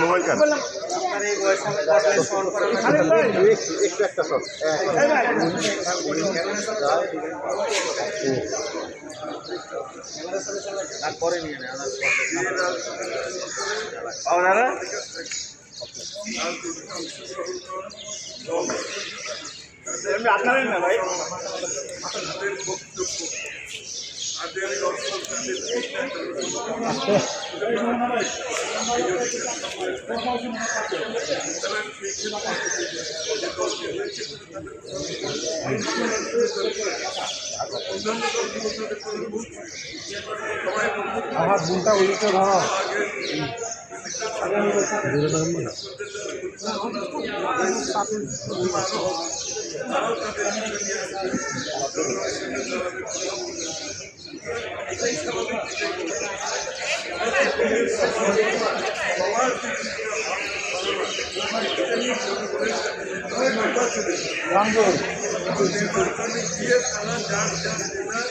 Mobile কার একটু একটা shot এই ভাই পরে নিয়ে নেয় আপনারা এমনি আপনারই না ভাই? আমার বোনটা ধরো আমরা দেখি বাট মূল কথা হচ্ছে আপনি নির্বাচনে গিয়ে জনগণের কাছে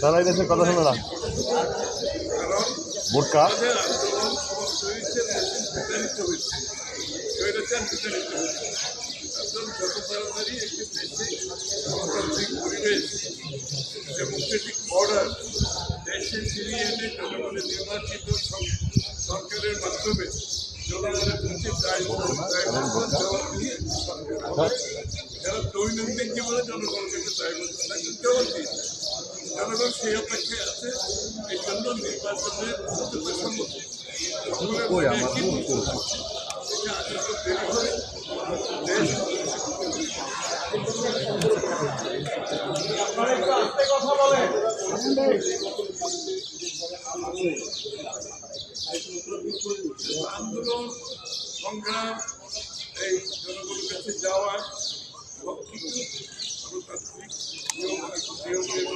তারা কথা শোনো না। বোটকা আমাদের আন্দোলন সমাপ্ত হয়েছে বিতাড়িত হয়েছে স্বৈরাচার বিতাড়িত হয়েছে একদম যত তাড়াতাড়ি একটি দেশে গণতান্ত্রিক পরিবেশ ডেমোক্রেটিক অর্ডার দেশে ফিরিয়ে এনে জনগণের নির্বাচিত সরকারের মাধ্যমে জনগণের প্রতি জবাবদিহি সরকার যারা দৈনন্দিন জীবনে জনগণের কাছে দায়বদ্ধ থাকবে জবাবদিহি জনগণ সেই অপেক্ষায় আছে এই জন্য নির্বাচনের প্রত্যাশা। এটা একটু দেরি হয় দেশ আন্দোলন সংগ্রাম এই জনগণের কাছে যাওয়ার সব কিছু নিয়ম নিয়মের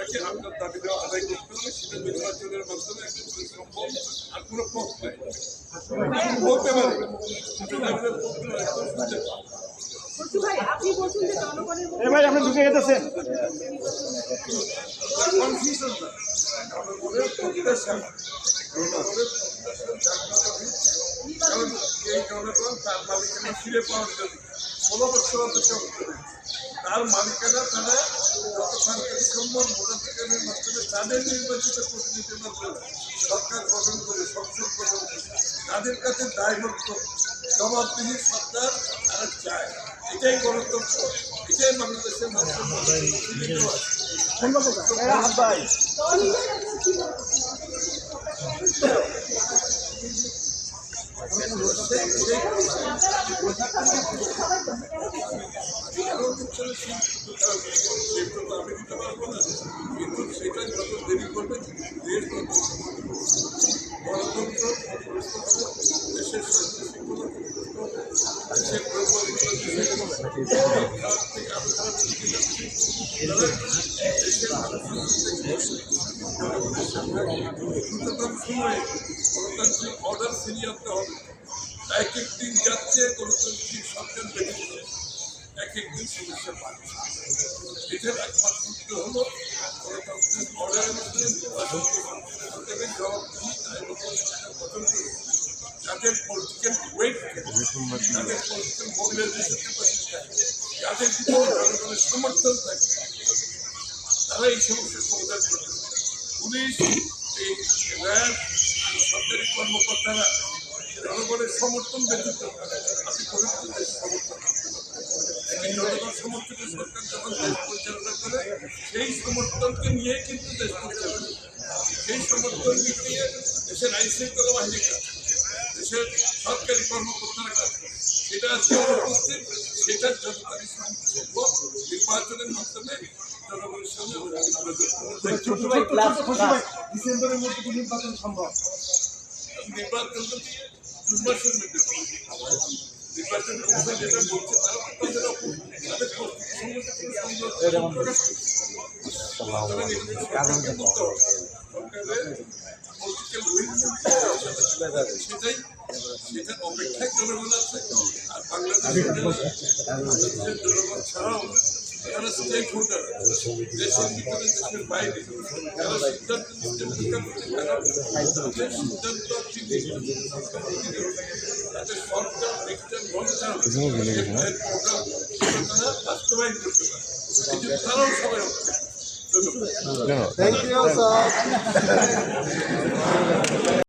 আপনাকে আপনার দাবি দেওয়া আদায় করতে হবে সেটা নির্বাচনের মাধ্যমে একদম সম্ভব আর কোনো পথ নাই। বলতে আপনি ঢুকে গেছেন কনফিউশন প্রত্যাশা। হয়েছে। কারণ এই জনগণ তার মালিকানা ফিরে পাওয়ার জন্য ষোলো বছর অপেক্ষা করতে। তার মালিকেরা তারা যত সরকারি সম্ভব ভোটাধিকারের মাধ্যমে তাদের নির্বাচিত প্রতিনিধির মাধ্যমে সরকার গঠন করে সংসদ গঠন করে তাদের কাছে দায়বদ্ধ জবাবদিহি সরকার তারা চায়। এটাই গণতন্ত্র এটাই বাংলাদেশের মানুষের মধ্যে কিন্তু সেটা যত দেরি করবে দেশ তত গণতন্ত্র সুতরাং দ্রুততম সময়ে গণতান্ত্রিক অর্ডার ফিরিয়ে আনতে হবে এক এক দিন যাচ্ছে গণতান্ত্রিক সরকার বেড়ে এক এক দিন সমস্যা বাড়ছে এটার একমাত্র উত্তর হলো গণতান্ত্রিক অর্ডারের মধ্যে সরকারের জবাবদিহি গঠন করে যাদের পলিটিক্যাল ওয়েট যাদের পলিটিক্যাল মোবিলাইজেশন ক্যাপাসিটি যাদের ভিতর জনগণের সমর্থন থাকে তারা এই সমস্যার সমাধান করতে পুলিশ, এই র্যাব সরকারি কর্মকর্তারা জনগণের সমর্থন ব্যতীত আপনি কোনো কিছু সমর্থন জনগণ সমর্থিত সরকার যখন দেশ পরিচালনা করে, সেই সমর্থনকে নিয়ে কিন্তু দেশ পরিচালনা সেই সমর্থনকে নিয়ে দেশের আইন বাহিনী কাজ, দেশের সরকারি কর্মকর্তারা কাজ আজকে অনুপস্থিত সেটার জনতারই সম্ভব নির্বাচনের মাধ্যমে জনগণের ভাই ডিসেম্বরের মধ্যে কি নির্বাচন সম্ভব? নির্বাচন দুই মাসের মধ্যে হবে। নির্বাচন কমিশন যেটা বলছে তারা তাদের তাদের প্রকাশ করছে সেটাই অপেক্ষায় জনগণ আছে আর বাংলাদেশের জনগণ ছাড়াও যারা স্টেক হোল্ডার দেশের ভিতরে দেশের বাইরে যারা সিদ্ধান্ত নিতে ভূমিকা করছে তারা তাদের সিদ্ধান্ত প্রোগ্রাম বাস্তবায়ন করতে পারে সবাই No. Thank you, sir.